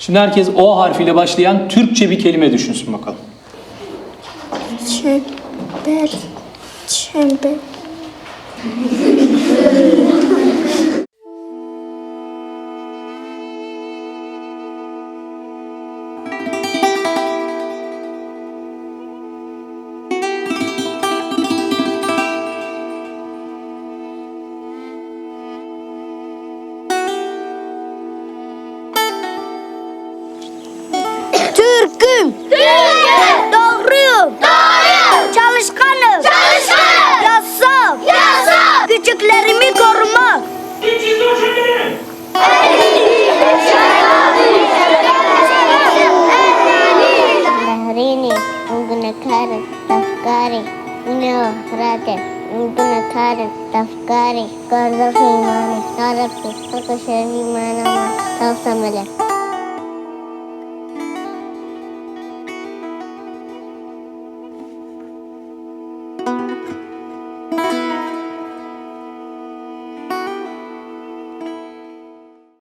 Şimdi herkes O harfiyle başlayan Türkçe bir kelime düşünsün bakalım. Çember. Çember. Menggunakan tafkari Ino rate menggunakan tafkari Kalau imani Narapi Aku syari mana Tahu sama